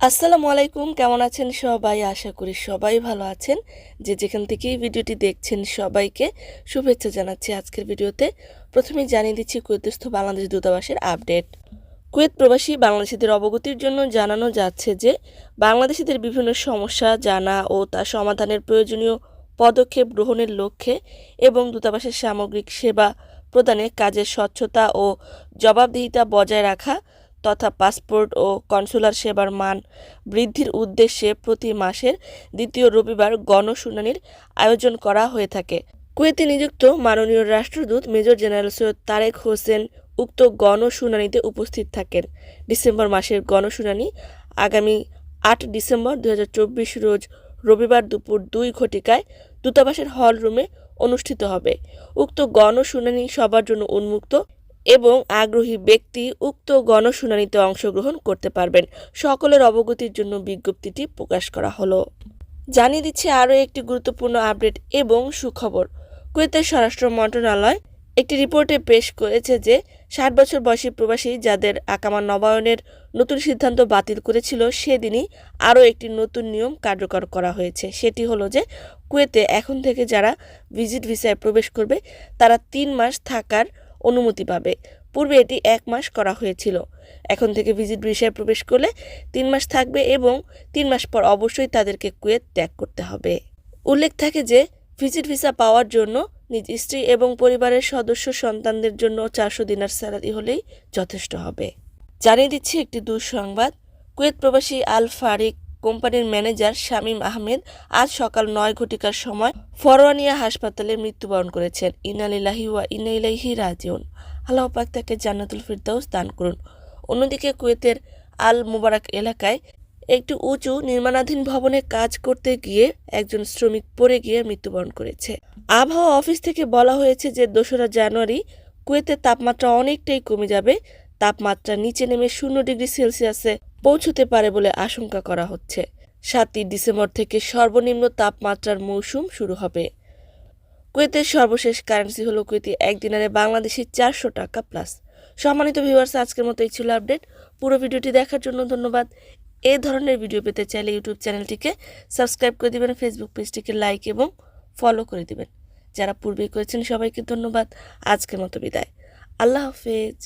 আসসালামু আলাইকুম, কেমন আছেন সবাই? আশা করি সবাই ভালো আছেন। যে যেখান থেকেই ভিডিওটি দেখছেন সবাইকে শুভেচ্ছা জানাচ্ছি আজকের ভিডিওতে। প্রথমেই জানিয়ে দিচ্ছি কুয়েতস্থ বাংলাদেশ দূতাবাসের আপডেট। কুয়েত প্রবাসী বাংলাদেশিদের অবগতির জন্য জানানো যাচ্ছে যে, বাংলাদেশিদের বিভিন্ন সমস্যা জানা ও তা সমাধানের প্রয়োজনীয় পদক্ষেপ গ্রহণের লক্ষ্যে এবং দূতাবাসের সামগ্রিক সেবা প্রদানে কাজের স্বচ্ছতা ও জবাবদিহিতা বজায় রাখা তথা পাসপোর্ট ও কনসুলার সেবার মান বৃদ্ধির উদ্দেশ্যে প্রতি মাসের দ্বিতীয় রবিবার গণশুনানির আয়োজন করা হয়ে থাকে। কুয়েতে নিযুক্ত মাননীয় রাষ্ট্রদূত মেজর জেনারেল সৈয়দ তারেক হোসেন উক্ত গণশুনানিতে উপস্থিত থাকেন। ডিসেম্বর মাসের গণশুনানি আগামী আট ডিসেম্বর দু হাজার চব্বিশ রোজ রবিবার দুপুর দুই ঘটিকায় দূতাবাসের হল রুমে অনুষ্ঠিত হবে। উক্ত গণশুনানি সবার জন্য উন্মুক্ত এবং আগ্রহী ব্যক্তি উক্ত গণশুনানিতে অংশগ্রহণ করতে পারবেন। সকলের অবগতির জন্য বিজ্ঞপ্তিটি প্রকাশ করা হলো। জানিয়ে দিচ্ছে আরও একটি গুরুত্বপূর্ণ আপডেট এবং সুখবর। কুয়েতের স্বরাষ্ট্র মন্ত্রণালয় একটি রিপোর্টে পেশ করেছে যে, ষাট বছর বয়সী প্রবাসী যাদের আকামা নবায়নের নতুন সিদ্ধান্ত বাতিল করেছিল, সেদিনই আরও একটি নতুন নিয়ম কার্যকর করা হয়েছে। সেটি হলো যে, কুয়েতে এখন থেকে যারা ভিজিট ভিসায় প্রবেশ করবে, তারা তিন মাস থাকার অনুমতি পাবে। পূর্বে এটি এক মাস করা হয়েছিল। এখন থেকে ভিজিট ভিসায় প্রবেশ করলে তিন মাস থাকবে এবং তিন মাস পর অবশ্যই তাদেরকে কুয়েত ত্যাগ করতে হবে। উল্লেখ থাকে যে, ভিজিট ভিসা পাওয়ার জন্য নিজ স্ত্রী এবং পরিবারের সদস্য সন্তানদের জন্য চারশো দিনার স্যালারি হলেই যথেষ্ট হবে। জানিয়ে দিচ্ছি একটি দুঃসংবাদ। কুয়েত প্রবাসী আল ফারিক কোম্পানির ম্যানেজার শামীম আহমেদ আজ সকাল নয় ঘটিকার সময় ফরওয়ানিয়া হাসপাতালে মৃত্যুবরণ করেছেন। ইনালিলাহি ওয়া ইনাইলাহি রাজিউন। আল্লাহ পাক তাকে জান্নাতুল ফিরদাউস দান করুন। অন্যদিকে কুয়েতের আল মুবারক এলাকায় একটি উঁচু নির্মাণাধীন ভবনে কাজ করতে গিয়ে একজন শ্রমিক পড়ে গিয়ে মৃত্যুবরণ করেছে। আবহাওয়া অফিস থেকে বলা হয়েছে যে দোসরা জানুয়ারি কুয়েতের তাপমাত্রা অনেকটাই কমে যাবে। তাপমাত্রা নিচে নেমে শূন্য ডিগ্রি সেলসিয়াসে পৌঁছতে পারে বলে আশঙ্কা করা হচ্ছে। সাতই ডিসেম্বর থেকে সর্বনিম্ন তাপমাত্রার মৌসুম শুরু হবে। কুয়েতের সর্বশেষ কারেন্সি হলো কুয়েতি এক দিনারে বাংলাদেশি চারশো টাকা প্লাস সম্মানিত ভিউয়ার্স আজকের মতো এই ছিল আপডেট। পুরো ভিডিওটি দেখার জন্য ধন্যবাদ। এ ধরনের ভিডিও পেতে চাইলে ইউটিউব চ্যানেলটিকে সাবস্ক্রাইব করে দিবেন ফেসবুক পেজটিকে লাইক এবং ফলো করে দিবেন। যারা পূর্বেই করেছেন, সবাইকে ধন্যবাদ। আজকের মতো বিদায়। আল্লাহ হাফেজ।